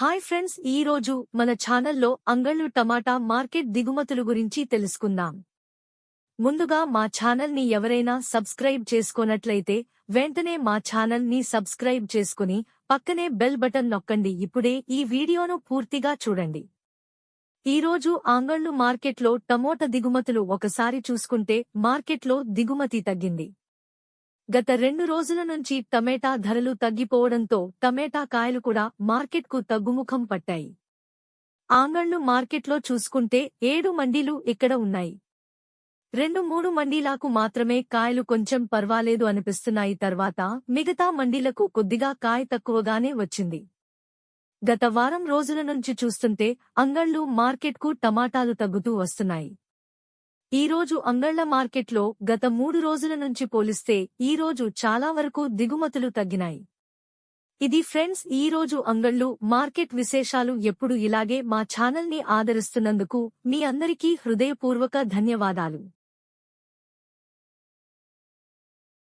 Hi friends ఈ రోజు మన ఛానల్లో అంగళ్ళు టమాటా మార్కెట్ దిగుమతులు గురించి తెలుసుకుందాం. ముందుగా మా ఛానల్ని ఎవరైనా సబ్స్క్రైబ్ చేసుకోనట్లయితే వెంటనే మా ఛానల్ని సబ్స్క్రైబ్ చేసుకుని పక్కనే బెల్ బటన్ నొక్కండి. ఇప్పుడే ఈ వీడియోను పూర్తిగా చూడండి. ఈ రోజు ఆంగళ్ళు మార్కెట్లో టమోటా దిగుమతులు ఒకసారి చూసుకుంటే మార్కెట్లో దిగుమతి తగ్గింది. గత రెండు రోజుల నుంచి టమేటా ధరలు తగ్గిపోవడంతో టమేటా కాయలు కూడా మార్కెట్కు తగ్గుముఖం పట్టాయి. ఆంగళ్ళు మార్కెట్లో చూసుకుంటే ఏడు మండీలు ఇక్కడ ఉన్నాయి? రెండు మూడు మండీలకు మాత్రమే కాయలు కొంచెం పర్వాలేదు అనిపిస్తున్నాయి. తర్వాత మిగతా మండీలకు కొద్దిగా కాయ తక్కువగానే వచ్చింది. గత వారం రోజుల నుంచి చూస్తుంటే అంగళ్ళు మార్కెట్కు టమాటాలు తగ్గుతూ వస్తున్నాయి. ఈ రోజు అంగళ్ళ మార్కెట్లో గత మూడు రోజుల నుంచి పోలిస్తే ఈ రోజు చాలా వరకు దిగుమతులు తగ్గినాయి. ఇది ఫ్రెండ్స్ ఈ రోజు అంగళ్ళు మార్కెట్ విశేషాలు ఎప్పుడు ఇలాగే మా ఛానల్ని ఆదరిస్తున్నందుకు మీ అందరికీ హృదయపూర్వక ధన్యవాదాలు.